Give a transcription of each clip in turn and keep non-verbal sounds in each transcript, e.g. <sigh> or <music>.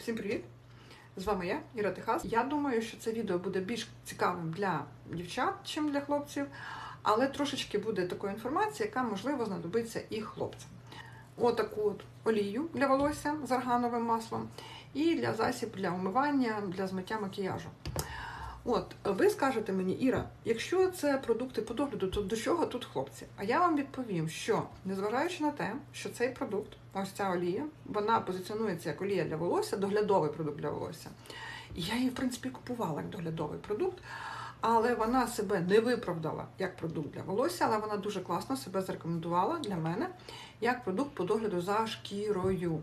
Всім привіт! З вами я, Іра Техас. Я думаю, що це відео буде більш цікавим для дівчат, ніж для хлопців, але трошечки буде такої інформації, яка можливо знадобиться і хлопцям. Отаку от олію для волосся з аргановим маслом і для засіб для умивання, для змиття макіяжу. От, ви скажете мені, Іра, якщо це продукти по догляду, то до чого тут хлопці? А я вам відповім, що незважаючи на те, що цей продукт, ось ця олія, вона позиціонується як олія для волосся, доглядовий продукт для волосся. Я її, в принципі, купувала як доглядовий продукт, але вона себе не виправдала як продукт для волосся, але вона дуже класно себе зарекомендувала для мене як продукт по догляду за шкірою.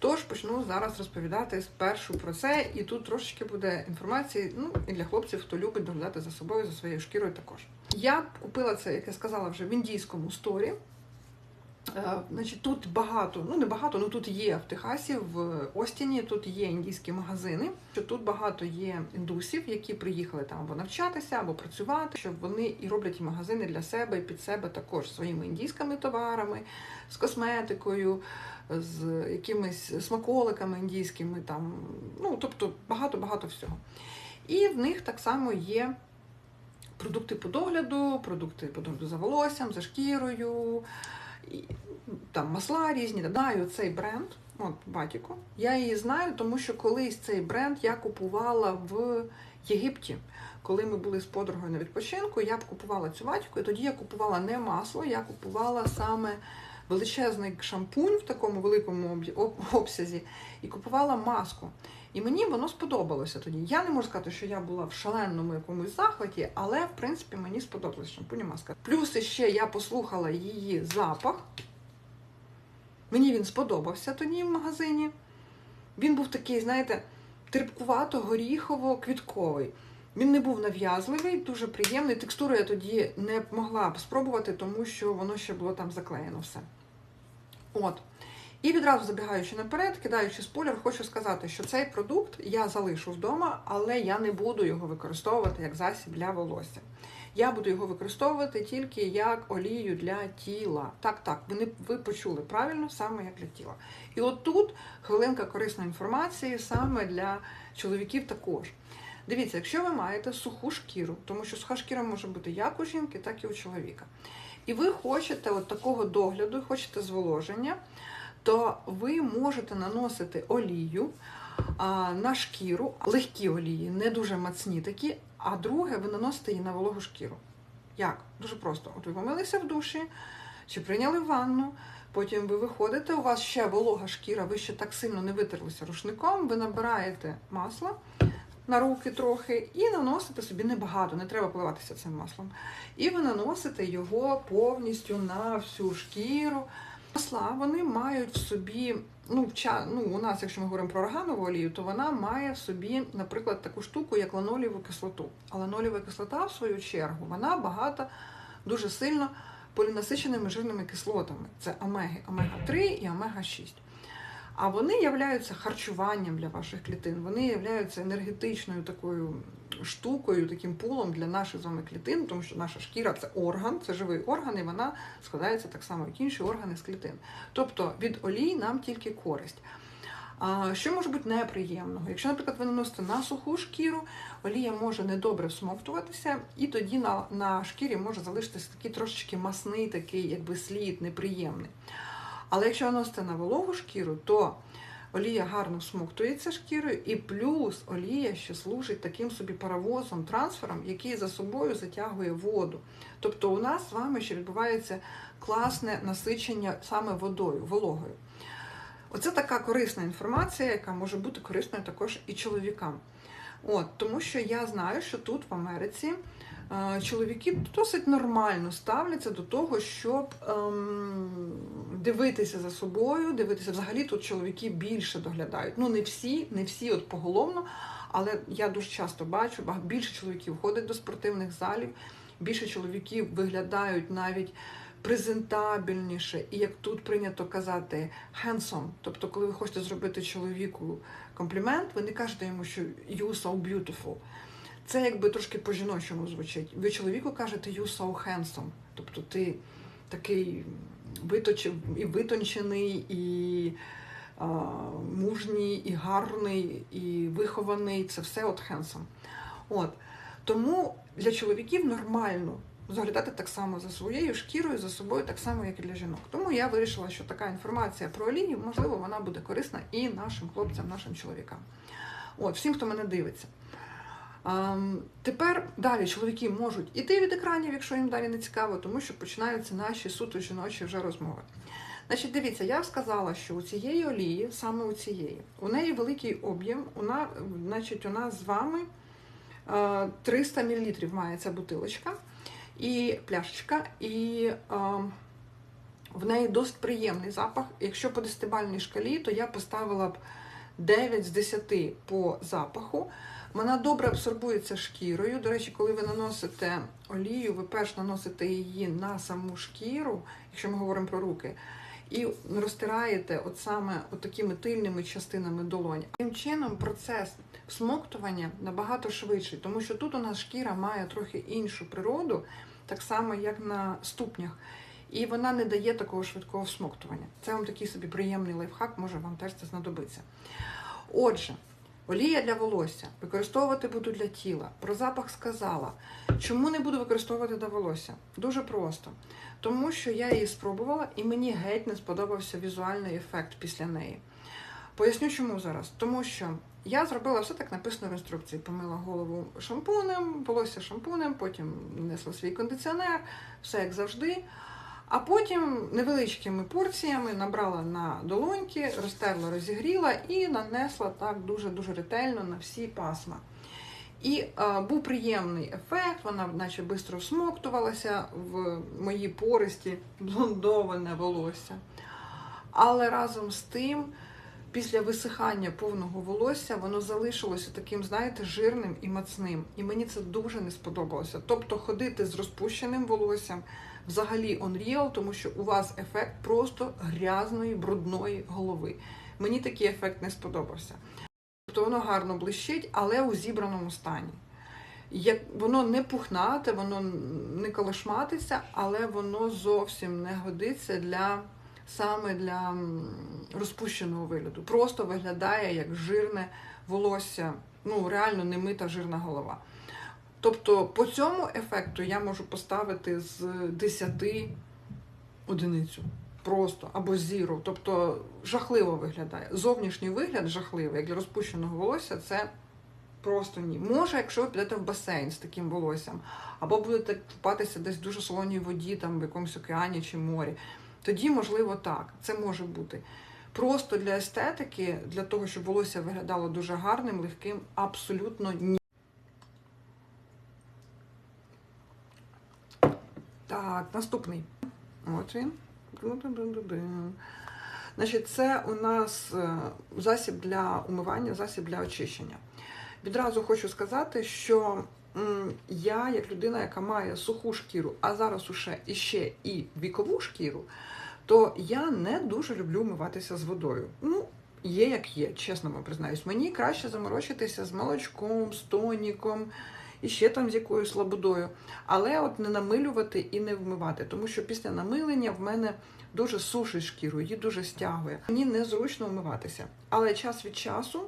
Тож почну зараз розповідати спершу про це, і тут трошечки буде інформації, ну і для хлопців, хто любить доглядати за собою, за своєю шкірою також. Я купила це, як я сказала, вже в індійському сторі. Е, Значить, тут багато, ну не багато, ну тут є в Техасі, в Остіні, тут є індійські магазини. Що тут багато є індусів, які приїхали там або навчатися, або працювати, щоб вони і роблять магазини для себе і під себе також своїми індійськими товарами, з косметикою, з якимись смаколиками індійськими, там, ну тобто багато-багато всього. І в них так само є продукти по догляду, продукти по догляду за волоссям, за шкірою, там масла різні. Знаю цей бренд, от Батіко. Я її знаю, тому що колись цей бренд я купувала в Єгипті. Коли ми були з подругою на відпочинку, я б купувала цю батіку, і тоді я купувала не масло, я купувала саме величезний шампунь в такому великому обсязі і купувала маску. І мені воно сподобалося тоді. Я не можу сказати, що я була в шаленому якомусь захваті, але в принципі мені сподобалось шампунь і маска. Плюс ще я послухала її запах. Мені він сподобався тоді в магазині. Він був такий, знаєте, терпкувато, горіхово-квітковий. Він не був нав'язливий, дуже приємний. Текстуру я тоді не могла б спробувати, тому що воно ще було там заклеєно все. От. І відразу забігаючи наперед, кидаючи спойлер, хочу сказати, що цей продукт я залишу вдома, але я не буду його використовувати як засіб для волосся. Я буду його використовувати тільки як олію для тіла. Так, так, ви, не, ви почули правильно, саме як для тіла. І от тут хвилинка корисної інформації саме для чоловіків також. Дивіться, якщо ви маєте суху шкіру, тому що суха шкіра може бути як у жінки, так і у чоловіка. І ви хочете от такого догляду, хочете зволоження, то ви можете наносити олію на шкіру, легкі олії, не дуже мацні такі. А друге, ви наносите її на вологу шкіру. Як? Дуже просто. От ви помилися в душі, чи прийняли ванну, потім ви виходите, у вас ще волога шкіра, ви ще так сильно не витерлися рушником, ви набираєте масло на руки трохи і наносите собі небагато, не треба поливатися цим маслом. І ви наносите його повністю на всю шкіру. Масла вони мають в собі, ну, в ча- ну, у нас, якщо ми говоримо про органову олію, то вона має в собі, наприклад, таку штуку, як ланоліву кислоту. А ланоліва кислота, в свою чергу, вона багата дуже сильно полінасиченими жирними кислотами. Це омеги, омега-3 і омега-6. А вони являються харчуванням для ваших клітин, вони являються енергетичною такою штукою, таким пулом для наших з вами клітин, тому що наша шкіра це орган, це живий орган, і вона складається так само, як інші органи з клітин. Тобто від олій нам тільки користь. А що може бути неприємного? Якщо, наприклад, ви наносите на суху шкіру, олія може недобре всмоктуватися, і тоді на, на шкірі може залишитися такий трошечки масний, такий якби слід, неприємний. Але якщо наносите на вологу шкіру, то олія гарно всмоктується шкірою, і плюс олія ще служить таким собі паровозом, трансфером, який за собою затягує воду. Тобто у нас з вами ще відбувається класне насичення саме водою, вологою. Оце така корисна інформація, яка може бути корисною також і чоловікам. От, тому що я знаю, що тут в Америці чоловіки досить нормально ставляться до того, щоб ем, дивитися за собою, дивитися. Взагалі тут чоловіки більше доглядають. Ну, не всі, не всі от поголовно, але я дуже часто бачу, більше чоловіків ходить до спортивних залів, більше чоловіків виглядають навіть презентабельніше, і як тут прийнято казати, handsome. Тобто, коли ви хочете зробити чоловіку комплімент, ви не кажете йому, що you so beautiful. Це якби трошки по-жіночому звучить. Ви чоловіку кажете you so handsome. Тобто ти такий виточив і витончений, і а, мужній, і гарний, і вихований. Це все от хенсом. От. Тому для чоловіків нормально заглядати так само за своєю шкірою, за собою, так само, як і для жінок. Тому я вирішила, що така інформація про олію, можливо, вона буде корисна і нашим хлопцям, нашим чоловікам. От, всім, хто мене дивиться. Тепер далі чоловіки можуть іти від екранів, якщо їм далі не цікаво, тому що починаються наші суто жіночі вже розмови. Значить, дивіться, я сказала, що у цієї олії, саме у цієї, у неї великий об'єм, вона, значить, у нас з вами е, 300 мл має ця бутилочка і пляшечка, і е, в неї досить приємний запах. Якщо по десятибальній шкалі, то я поставила б 9 з 10 по запаху. Вона добре абсорбується шкірою. До речі, коли ви наносите олію, ви перш наносите її на саму шкіру, якщо ми говоримо про руки, і розтираєте от саме от такими тильними частинами долонь. Таким чином процес всмоктування набагато швидший, тому що тут у нас шкіра має трохи іншу природу, так само як на ступнях. І вона не дає такого швидкого всмоктування. Це вам такий собі приємний лайфхак, може вам теж це знадобиться. Отже, олія для волосся використовувати буду для тіла. Про запах сказала. Чому не буду використовувати для волосся? Дуже просто. Тому що я її спробувала і мені геть не сподобався візуальний ефект після неї. Поясню, чому зараз. Тому що я зробила все так написано в інструкції. Помила голову шампунем, волосся шампунем, потім нанесла свій кондиціонер, все як завжди. А потім невеличкими порціями набрала на долоньки, розтерла, розігріла і нанесла так дуже-дуже ретельно на всі пасма. І е, був приємний ефект, вона наче швидко всмоктувалася в мої пористі блондоване волосся. Але разом з тим, після висихання повного волосся, воно залишилося таким, знаєте, жирним і мацним. І мені це дуже не сподобалося. Тобто ходити з розпущеним волоссям взагалі unreal, тому що у вас ефект просто грязної, брудної голови. Мені такий ефект не сподобався. Тобто воно гарно блищить, але у зібраному стані. Як воно не пухнате, воно не колошматиться, але воно зовсім не годиться для саме для розпущеного вигляду. Просто виглядає як жирне волосся, ну реально немита жирна голова. Тобто по цьому ефекту я можу поставити з 10 одиницю. Просто або зіру. Тобто жахливо виглядає. Зовнішній вигляд жахливий, як для розпущеного волосся, це просто ні. Може, якщо ви підете в басейн з таким волоссям, або будете купатися десь в дуже солоній воді, там в якомусь океані чи морі, тоді, можливо, так. Це може бути. Просто для естетики, для того, щоб волосся виглядало дуже гарним, легким, абсолютно ні. Так, наступний. От він. Значить, це у нас е, засіб для умивання, засіб для очищення. Відразу хочу сказати, що я, як людина, яка має суху шкіру, а зараз уже іще і вікову шкіру, то я не дуже люблю умиватися з водою. Ну, є як є, чесно вам признаюсь. Мені краще заморочитися з молочком, з тоніком і ще там з якоюсь лабудою. Але от не намилювати і не вмивати, тому що після намилення в мене дуже сушить шкіру, її дуже стягує. Мені незручно вмиватися. Але час від часу,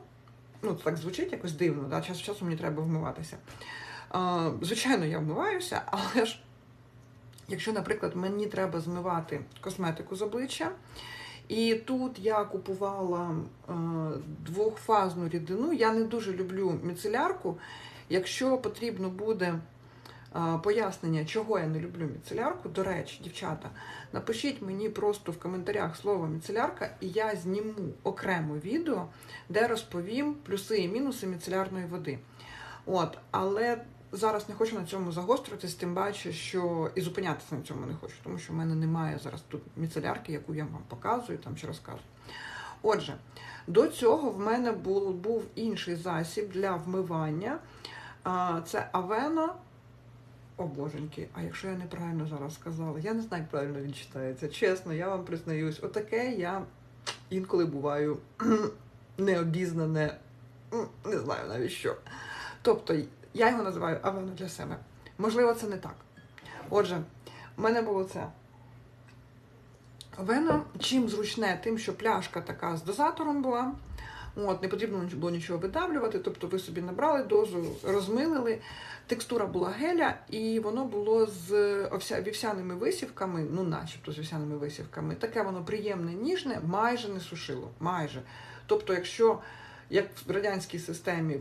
ну так звучить якось дивно, да? час від часу мені треба вмиватися. Звичайно, я вмиваюся, <laughs> але ж якщо, наприклад, мені треба змивати косметику з обличчя. І тут я купувала двохфазну рідину. Я не дуже люблю міцелярку. Якщо потрібно буде пояснення, чого я не люблю міцелярку, до речі, дівчата, напишіть мені просто в коментарях слово міцелярка, і я зніму окремо відео, де розповім плюси і мінуси міцелярної води. От, Але зараз не хочу на цьому загостритись, тим паче, що і зупинятися на цьому не хочу, тому що в мене немає зараз тут міцелярки, яку я вам показую там чи розказую. Отже, до цього в мене був, був інший засіб для вмивання. Це Авена. О, боженьки, а якщо я неправильно зараз сказала, я не знаю, як правильно він читається. Чесно, я вам признаюсь, отаке я інколи буваю <clears throat> необізнане, не знаю навіть що. Тобто, я його називаю Авена для себе. Можливо, це не так. Отже, в мене було це. Вино чим зручне, тим, що пляшка така з дозатором була. От, не потрібно було нічого видавлювати, тобто ви собі набрали дозу, розмилили. Текстура була геля, і воно було з вівсяними висівками, ну начебто з вівсяними висівками. Таке воно приємне, ніжне, майже не сушило. Майже. Тобто, якщо як в радянській системі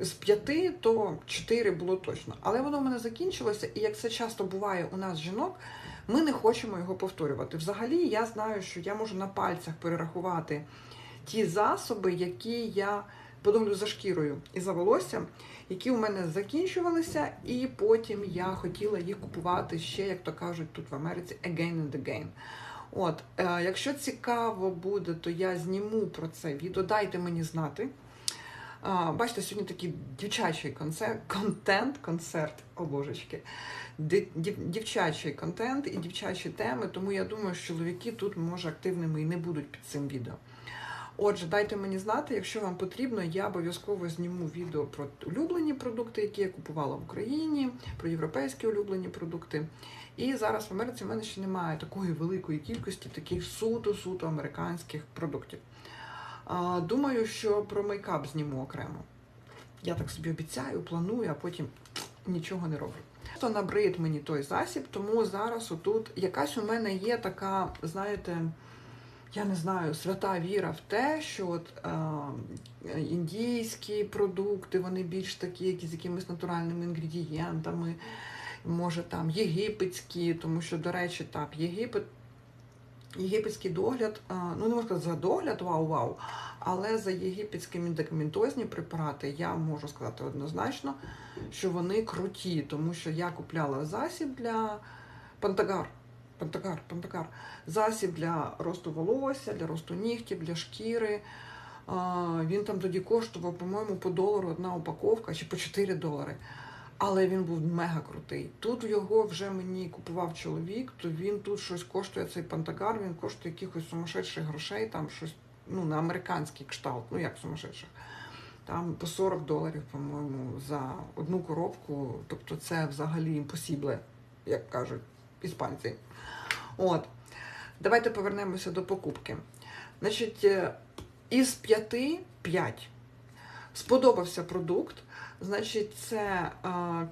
з п'яти, то чотири було точно. Але воно в мене закінчилося, і як це часто буває у нас жінок, ми не хочемо його повторювати. Взагалі, я знаю, що я можу на пальцях перерахувати ті засоби, які я по за шкірою і за волоссям, які у мене закінчувалися, і потім я хотіла їх купувати ще, як то кажуть, тут в Америці again and again. От, е, якщо цікаво буде, то я зніму про це відео. Дайте мені знати. А, бачите, сьогодні такий дівчачий концерт, контент, концерт, о божечки. Дів- Дівчачий контент і дівчачі теми, тому я думаю, що чоловіки тут може активними і не будуть під цим відео. Отже, дайте мені знати, якщо вам потрібно, я обов'язково зніму відео про улюблені продукти, які я купувала в Україні, про європейські улюблені продукти. І зараз в Америці в мене ще немає такої великої кількості таких суто-суто американських продуктів. Думаю, що про мейкап зніму окремо. Я так собі обіцяю, планую, а потім нічого не роблю. То набрид мені той засіб, тому зараз отут якась у мене є така, знаєте, я не знаю, свята віра в те, що от, е, індійські продукти, вони більш такі, які з якимись натуральними інгредієнтами, може там єгипетські, тому що, до речі, так, Єгипет, єгипетський догляд, ну не можна сказати за догляд, вау-вау, але за єгипетські медикаментозні препарати я можу сказати однозначно, що вони круті, тому що я купляла засіб для пантагар. Пантагар, пантагар. Засіб для росту волосся, для росту нігтів, для шкіри. Він там тоді коштував, по-моєму, по долару одна упаковка чи по 4 долари. Але він був мега крутий. Тут його вже мені купував чоловік, то він тут щось коштує цей пантагар, він коштує якихось сумасшедших грошей, там щось ну, на американський кшталт, ну як сумасшедших. Там по 40 доларів, по-моєму, за одну коробку. Тобто це взагалі імпосібле, як кажуть іспанці. От. Давайте повернемося до покупки. Значить, е, із п'яти п'ять. Сподобався продукт. Значить, це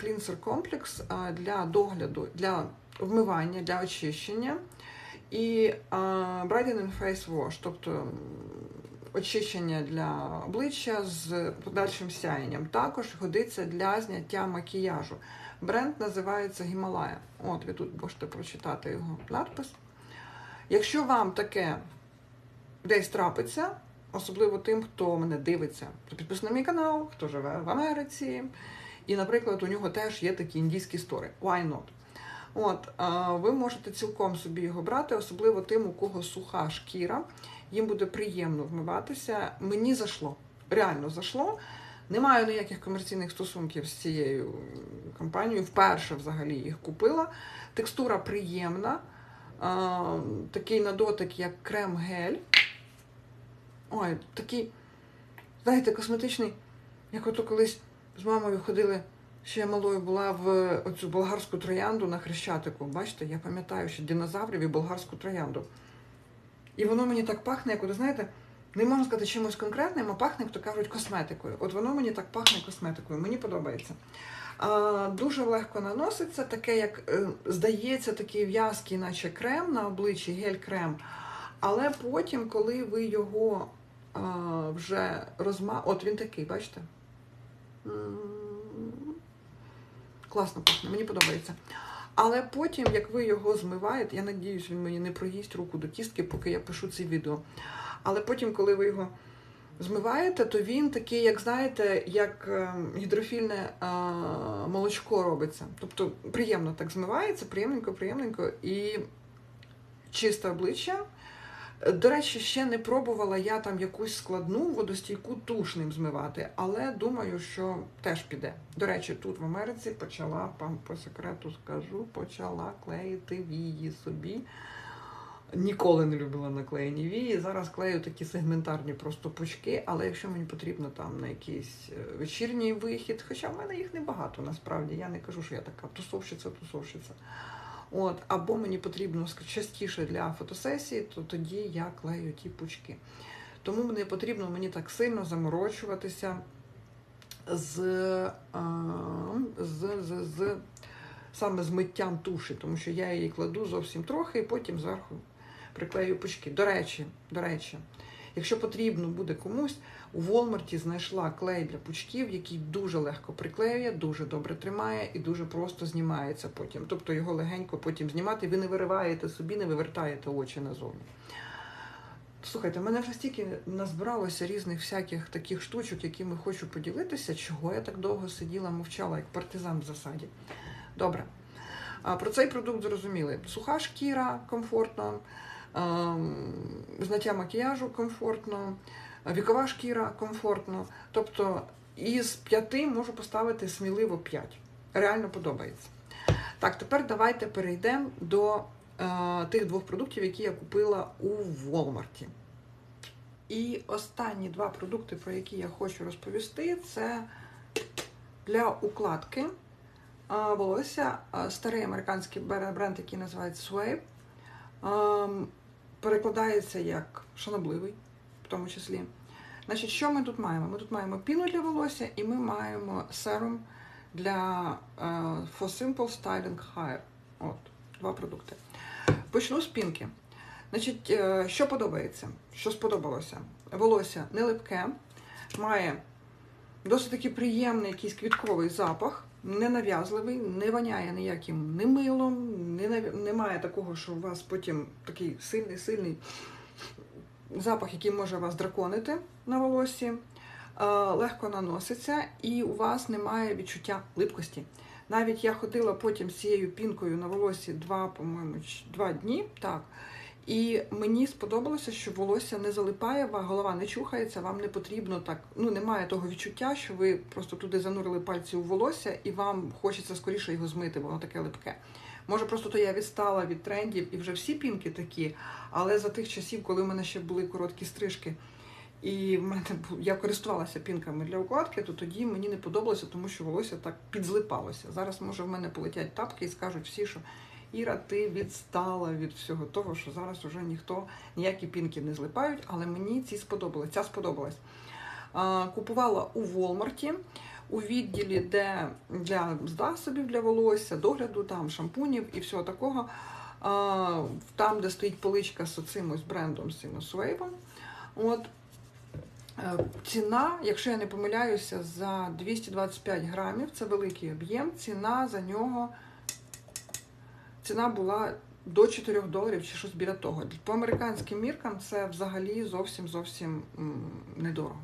клінсер комплекс для догляду, для вмивання, для очищення. І Brighten Brightening Face Wash, тобто очищення для обличчя з подальшим сяєнням. Також годиться для зняття макіяжу. Бренд називається Гімалая. От ви тут можете прочитати його надпис. Якщо вам таке десь трапиться, особливо тим, хто мене дивиться, підписаний на мій канал, хто живе в Америці, і, наприклад, у нього теж є такі індійські стори. Why not? От, ви можете цілком собі його брати, особливо тим, у кого суха шкіра. Їм буде приємно вмиватися. Мені зайшло. Реально зайшло. Не маю ніяких комерційних стосунків з цією компанією. Вперше взагалі їх купила. Текстура приємна. Такий на дотик, як крем-гель. Ой, такий, знаєте, косметичний, як ото колись з мамою ходили, ще я малою була в оцю болгарську троянду на Хрещатику. Бачите, я пам'ятаю ще динозаврів і болгарську троянду. І воно мені так пахне, як, от, знаєте, не можна сказати чимось конкретним, а пахне, як то кажуть, косметикою. От воно мені так пахне косметикою, мені подобається. А, дуже легко наноситься, таке, як е, здається, такий в'язкий, наче крем на обличчі, гель-крем. Але потім, коли ви його а, вже розма... От він такий, бачите? Класно пахне, мені подобається. Але потім, як ви його змиваєте, я надіюсь, він мені не проїсть руку до кістки, поки я пишу це відео. Але потім, коли ви його змиваєте, то він такий, як знаєте, як е, гідрофільне е, молочко робиться. Тобто приємно так змивається, приємненько, приємненько і чисте обличчя. До речі, ще не пробувала я там якусь складну водостійку туш ним змивати, але думаю, що теж піде. До речі, тут в Америці почала, по секрету скажу, почала клеїти вії собі. Ніколи не любила наклеєні вії. Зараз клею такі сегментарні просто пучки, але якщо мені потрібно там на якийсь е, вечірній вихід, хоча в мене їх небагато насправді, я не кажу, що я така тусовщиця, тусовщиця. От, або мені потрібно частіше для фотосесії, то тоді я клею ті пучки. Тому не потрібно мені так сильно заморочуватися з, з, з, з саме з миттям туші, тому що я її кладу зовсім трохи і потім зверху приклею пучки. До речі, до речі, якщо потрібно буде комусь, у Walmart знайшла клей для пучків, який дуже легко приклеює, дуже добре тримає і дуже просто знімається потім. Тобто його легенько потім знімати, ви не вириваєте собі, не вивертаєте очі назовні. Слухайте, в мене вже стільки назбиралося різних всяких таких штучок, якими хочу поділитися, чого я так довго сиділа, мовчала, як партизан в засаді. Добре. А, Про цей продукт зрозуміли. Суха шкіра комфортно, ем, зняття макіяжу комфортно, вікова шкіра комфортно. Тобто із п'яти можу поставити сміливо п'ять. Реально подобається. Так, тепер давайте перейдемо до е, тих двох продуктів, які я купила у Walmart. І останні два продукти, про які я хочу розповісти, це для укладки а, волосся а, старий американський бренд, який називається Sway. Перекладається як шанобливий, в тому числі. Значить, що ми тут маємо? Ми тут маємо піну для волосся і ми маємо серум для е, For Simple Styling Hair. От, два продукти. Почну з пінки. Значить, е, що подобається? Що сподобалося? Волосся не липке, має досить таки приємний якийсь квітковий запах, ненав'язливий, не воняє ніяким не милом, не немає такого, що у вас потім такий сильний, сильний запах, який може вас драконити на волосі, легко наноситься, і у вас немає відчуття липкості. Навіть я ходила потім з цією пінкою на волосі два, по-моєму, два дні. Так. І мені сподобалося, що волосся не залипає, ва- голова не чухається, вам не потрібно так. Ну немає того відчуття, що ви просто туди занурили пальці у волосся, і вам хочеться скоріше його змити, воно таке липке. Може, просто то я відстала від трендів і вже всі пінки такі, але за тих часів, коли в мене ще були короткі стрижки, і в мене я користувалася пінками для укладки, то тоді мені не подобалося, тому що волосся так підзлипалося. Зараз, може, в мене полетять тапки і скажуть всі, що Іра, ти відстала від всього того, що зараз уже ніхто ніякі пінки не злипають, але мені ці сподобалось. Ця сподобалась. Купувала у Волмарті у відділі, де для засобів для волосся, догляду, там шампунів і всього такого. Там, де стоїть поличка з цим ось брендом з цим Суейвом. От. Е, Ціна, якщо я не помиляюся, за 225 грамів, це великий об'єм. Ціна за нього ціна була до 4 доларів чи щось біля того. По американським міркам це взагалі зовсім зовсім недорого.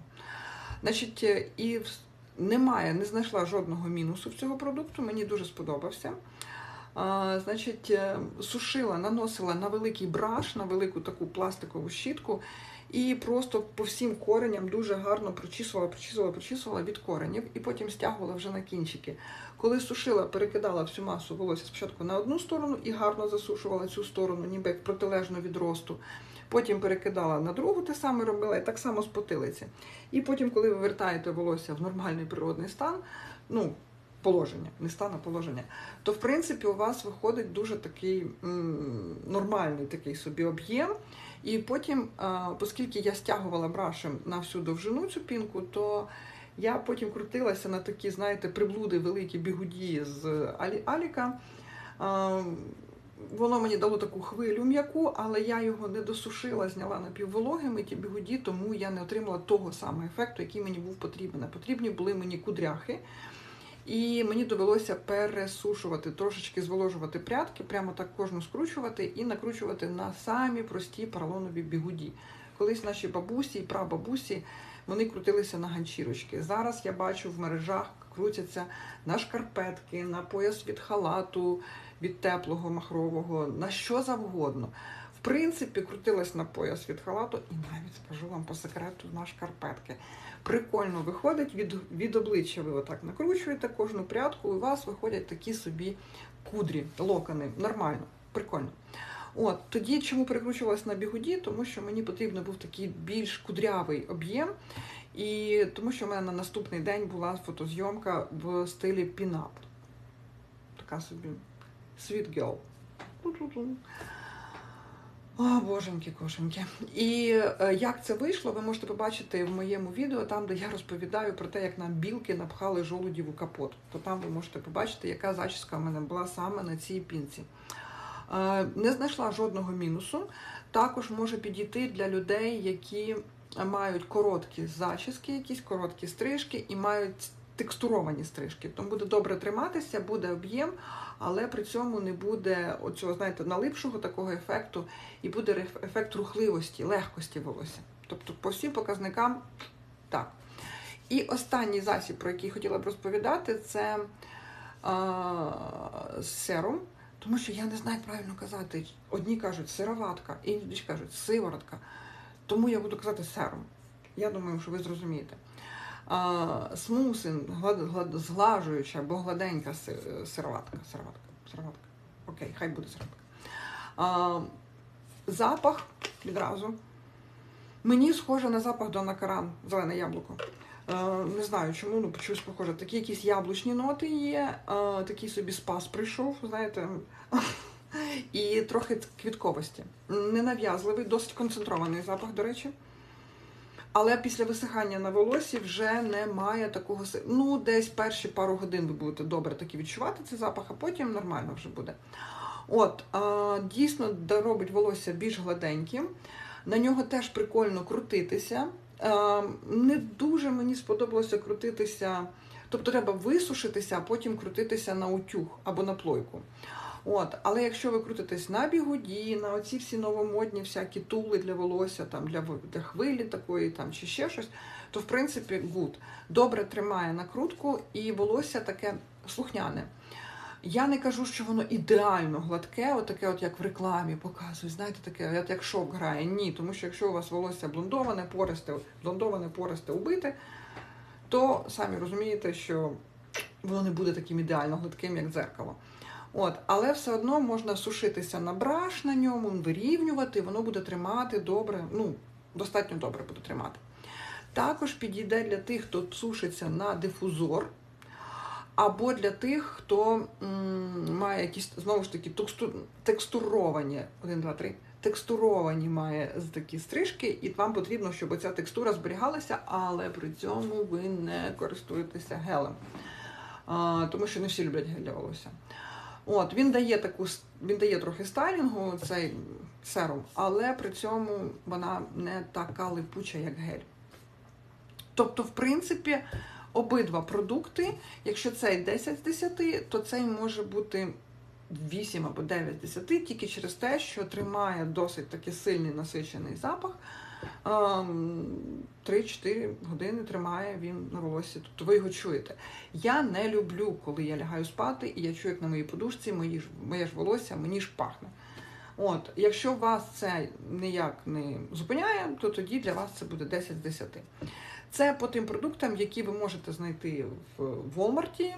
Значить, е, і немає, не знайшла жодного мінусу в цього продукту. Мені дуже сподобався. А, значить, е, сушила, наносила на великий браш, на велику таку пластикову щітку, і просто по всім кореням дуже гарно прочісувала, прочісувала, прочісувала від коренів, і потім стягувала вже на кінчики. Коли сушила, перекидала всю масу волосся спочатку на одну сторону і гарно засушувала цю сторону, ніби як протилежно від росту. Потім перекидала на другу, те саме робила, і так само з потилиці. І потім, коли ви вертаєте волосся в нормальний природний стан, ну, положення, не стан, а положення, то в принципі у вас виходить дуже такий м, нормальний такий собі об'єм. І потім, оскільки я стягувала брашем на всю довжину цю пінку, то я потім крутилася на такі, знаєте, приблуди великі бігуді з Алі- Аліка. Воно мені дало таку хвилю м'яку, але я його не досушила, зняла напіввологими ті бігуді, тому я не отримала того самого ефекту, який мені був потрібен. Потрібні були мені кудряхи. І мені довелося пересушувати, трошечки зволожувати прядки, прямо так кожну скручувати і накручувати на самі прості поролонові бігуді. Колись наші бабусі і прабабусі вони крутилися на ганчірочки. Зараз я бачу в мережах крутяться на шкарпетки, на пояс від халату, від теплого махрового, на що завгодно. В принципі, крутилась на пояс від халату, і навіть скажу вам по секрету на шкарпетки. Прикольно виходить від, від обличчя. Ви отак накручуєте кожну прядку, і у вас виходять такі собі кудрі, локони. Нормально, прикольно. От тоді, чому перекручувалась на бігуді? Тому що мені потрібен був такий більш кудрявий об'єм, і тому що в мене на наступний день була фотозйомка в стилі пінап. Така собі sweet girl. О, боженьки, кошеньки. І е, як це вийшло, ви можете побачити в моєму відео, там, де я розповідаю про те, як нам білки напхали жолудів у капот. То там ви можете побачити, яка зачіска в мене була саме на цій пінці. Е, Не знайшла жодного мінусу. Також може підійти для людей, які мають короткі зачіски, якісь короткі стрижки і мають текстуровані стрижки. Тому буде добре триматися, буде об'єм, але при цьому не буде оцього, знаєте, налипшого такого ефекту, і буде ефект рухливості, легкості волосся. Тобто по всім показникам так. І останній засіб, про який хотіла б розповідати, це а, серум. Тому що я не знаю, як правильно казати. Одні кажуть сироватка, інші кажуть сиворотка. Тому я буду казати серум. Я думаю, що ви зрозумієте. Смусин, зглажуюча або гладенька сироватка. Сироватка. Сироватка. Окей, хай буде сироватка. А, запах відразу. Мені схоже на запах Дона Каран, зелене яблуко. Е, Не знаю чому, ну чогось похоже. Такі якісь яблучні ноти є, е, такий собі спас прийшов, знаєте, <laughs> і трохи квітковості. Ненав'язливий, досить концентрований запах, до речі. Але після висихання на волосі вже немає такого Ну, десь перші пару годин ви будете добре таки відчувати цей запах, а потім нормально вже буде. От, дійсно робить волосся більш гладеньким. На нього теж прикольно крутитися. Не дуже мені сподобалося крутитися. Тобто треба висушитися, а потім крутитися на утюг або на плойку. От, але якщо ви крутитесь на бігуді, на оці всі новомодні всякі тули для волосся, там для, для хвилі такої, там чи ще щось, то в принципі гуд. Добре тримає накрутку і волосся таке слухняне. Я не кажу, що воно ідеально гладке, отаке, от як в рекламі показують, знаєте, таке, як шовк грає. Ні, тому що якщо у вас волосся блондоване, пористе, блондоване, пористе, убите, то самі розумієте, що воно не буде таким ідеально гладким, як дзеркало. От, але все одно можна сушитися на браш на ньому, вирівнювати, воно буде тримати добре, ну, достатньо добре буде тримати. Також підійде для тих, хто сушиться на дифузор, або для тих, хто м, має якісь знову ж таки тексту- текстуровані, 1, 2, 3, текстуровані має такі стрижки, і вам потрібно, щоб ця текстура зберігалася, але при цьому ви не користуєтеся гелем. А, тому що не всі люблять гель для волосся. От, він дає таку він дає трохи стайлінгу, цей серум, але при цьому вона не така липуча, як гель. Тобто, в принципі, обидва продукти, якщо цей 10 з 10, то цей може бути 8 або 9 з 10, тільки через те, що тримає досить таки сильний насичений запах. Ем, 3-4 години тримає він на волосі, тобто ви його чуєте. Я не люблю, коли я лягаю спати, і я чую, як на моїй подушці мої ж, моє ж волосся мені ж пахне. От, якщо вас це ніяк не зупиняє, то тоді для вас це буде 10 з 10. Це по тим продуктам, які ви можете знайти в Walmart,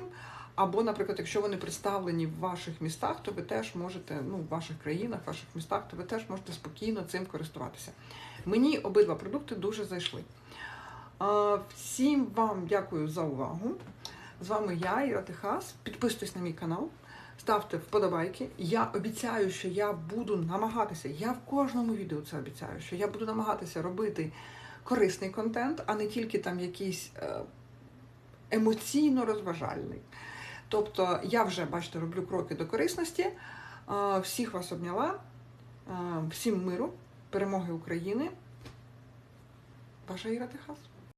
або, наприклад, якщо вони представлені в ваших містах, то ви теж можете, ну, в ваших країнах, в ваших містах, то ви теж можете спокійно цим користуватися. Мені обидва продукти дуже зайшли. Всім вам дякую за увагу. З вами я, Іра Техас. Підписуйтесь на мій канал, ставте вподобайки. Я обіцяю, що я буду намагатися. Я в кожному відео це обіцяю, що я буду намагатися робити корисний контент, а не тільки там якийсь е, емоційно розважальний. Тобто я вже, бачите, роблю кроки до корисності. Всіх вас обняла, всім миру, перемоги України. Ваша Іра Техас.